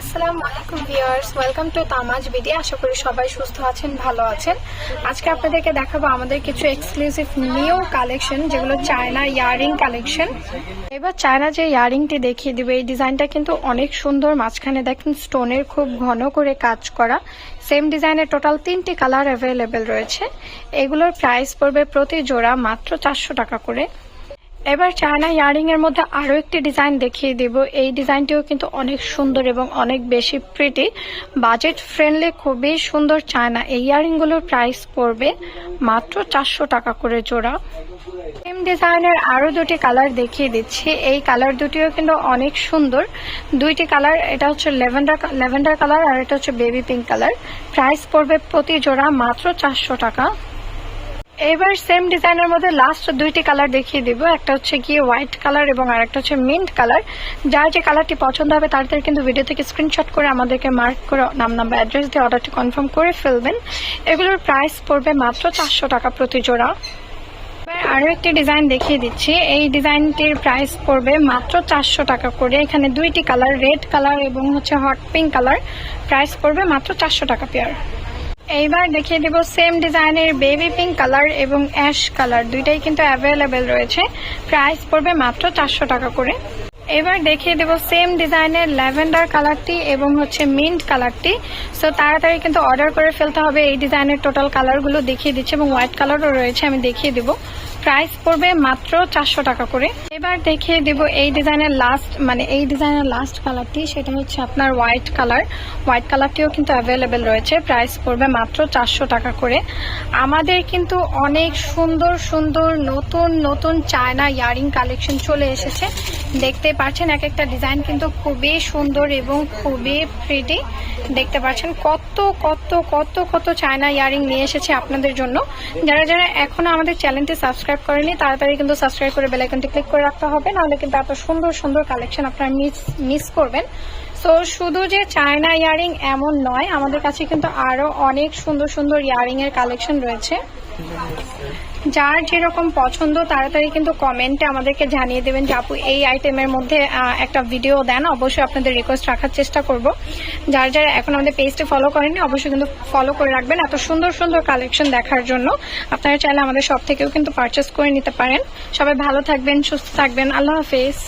আসসালামু আলাইকুম viewers, welcome to Tamaj BD. আশা করি সবাই সুস্থ আছেন, ভালো আছেন। আজকে আপনাদেরকে দেখাবো আমাদের কিছু এক্সক্লুসিভ নিউ কালেকশন যেগুলো চায়না ইয়ারিং কালেকশন এবার চায়না যে ইয়ারিংটি দেখিয়ে দিবে, এই ডিজাইনটা কিন্তু অনেক সুন্দর, মাঝখানে দেখেন স্টোনের খুব ঘন করে কাজ করা। সেম ডিজাইনের টোটাল তিনটি কালার অ্যাভেলেবেল রয়েছে। এগুলোর প্রাইস পড়বে প্রতি জোড়া মাত্র চারশো টাকা করে। এবার চায়না ইয়ারিং এর মধ্যে আরও একটি ডিজাইন দেখিয়ে দিব। এই ডিজাইনটিও কিন্তু অনেক সুন্দর এবং অনেক বেশি প্রিটি বাজেট ফ্রেন্ডলি খুবই সুন্দর চায়না। এই ইয়ারিংগুলোর প্রাইস পড়বে মাত্র চারশো টাকা করে জোড়া। সেম ডিজাইনের আরও দুটি কালার দেখিয়ে দিচ্ছি। এই কালার দুটিও কিন্তু অনেক সুন্দর। দুইটি কালার এটা হচ্ছে লেভেন্ডার লেভেন্ডার কালার আর এটা হচ্ছে বেবি পিঙ্ক কালার প্রাইস পড়বে প্রতি জোড়া মাত্র চারশো টাকা। এবার সেম ডিজাইনের মধ্যে লাস্ট দুইটি কালার দেখিয়ে দিব। একটা হচ্ছে গিয়ে হোয়াইট কালার এবং আরেকটা হচ্ছে মিন্ট কালার যার যে কালারটি পছন্দ হবে তাদের কিন্তু ভিডিও থেকে স্ক্রিনশট করে আমাদেরকে মার্ক করে নাম নাম্বার অ্যাড্রেস দিয়ে অর্ডারটি কনফার্ম করে ফেলবেন। এগুলোর প্রাইস পড়বে মাত্র চারশো টাকা প্রতি জোড়া। এবার আরও একটি ডিজাইন দেখিয়ে দিচ্ছি। এই ডিজাইনটির প্রাইস পড়বে মাত্র চারশো টাকা করে। এখানে দুইটি কালার রেড কালার এবং হচ্ছে হট পিঙ্ক কালার প্রাইস পড়বে মাত্র চারশো টাকা পেয়ার এইবার দেখিয়ে দেব সেম ডিজাইনের বেবি পিঙ্ক কালার এবং অ্যাশ কালার দুইটাই কিন্তু অ্যাভেলেবেল রয়েছে। প্রাইস পড়বে মাত্র চারশো টাকা করে। এবার দেখিয়ে দেব সেম ডিজাইনের ল্যাভেন্ডার কালারটি এবং হচ্ছে মিন্ট কালারটি সো তাড়াতাড়ি কিন্তু অর্ডার করে ফেলতে হবে। এই ডিজাইনের টোটাল কালারগুলো দেখিয়ে দিচ্ছে এবং হোয়াইট কালারও রয়েছে, আমি দেখিয়ে দেব। প্রাইস পড়বে মাত্র চারশো টাকা করে। এবার দেখিয়ে দেব এই ডিজাইনের লাস্ট মানে এই ডিজাইনের লাস্ট কালারটি সেটা হচ্ছে আপনার হোয়াইট কালার হোয়াইট কালারটিও কিন্তু অ্যাভেলেবেল রয়েছে। প্রাইস পড়বে মাত্র চারশো টাকা করে। আমাদের কিন্তু অনেক সুন্দর সুন্দর নতুন নতুন চায়না ইয়ারিং কালেকশন চলে এসেছে। দেখতে পাচ্ছেন, এক একটা ডিজাইন কিন্তু খুবই সুন্দর এবং খুবই প্রিটি দেখতে পাচ্ছেন কত কত কত কত চায়না ইয়ারিং নিয়ে এসেছে আপনাদের জন্য। যারা যারা এখনও আমাদের চ্যানেলটি সাবস্ক্রাইব করেনি তাড়াতাড়ি কিন্তু সাবস্ক্রাইব করে বেলাইকনটি ক্লিক করে রাখতে হবে, নাহলে কিন্তু এত সুন্দর সুন্দর কালেকশন আপনারা মিস মিস করবেন। তো শুধু যে চায়না ইয়ারিং এমন নয়, আমাদের কাছে কিন্তু আরও অনেক সুন্দর সুন্দর ইয়ারিং এর কালেকশন রয়েছে। যার যেরকম পছন্দ, তাড়াতাড়ি কিন্তু কমেন্টে আমাদেরকে জানিয়ে দেবেন যে আপু এই আইটেমের মধ্যে একটা ভিডিও দেন। অবশ্যই আপনাদের রিকোয়েস্ট রাখার চেষ্টা করব। যার যারা এখন আমাদের পেজটি ফলো করেননি, অবশ্যই কিন্তু ফলো করে রাখবেন। এত সুন্দর সুন্দর কালেকশন দেখার জন্য আপনারা চাইলে আমাদের সব থেকেও কিন্তু পারচেস করে নিতে পারেন। সবাই ভালো থাকবেন, সুস্থ থাকবেন। আল্লাহ হাফেজ।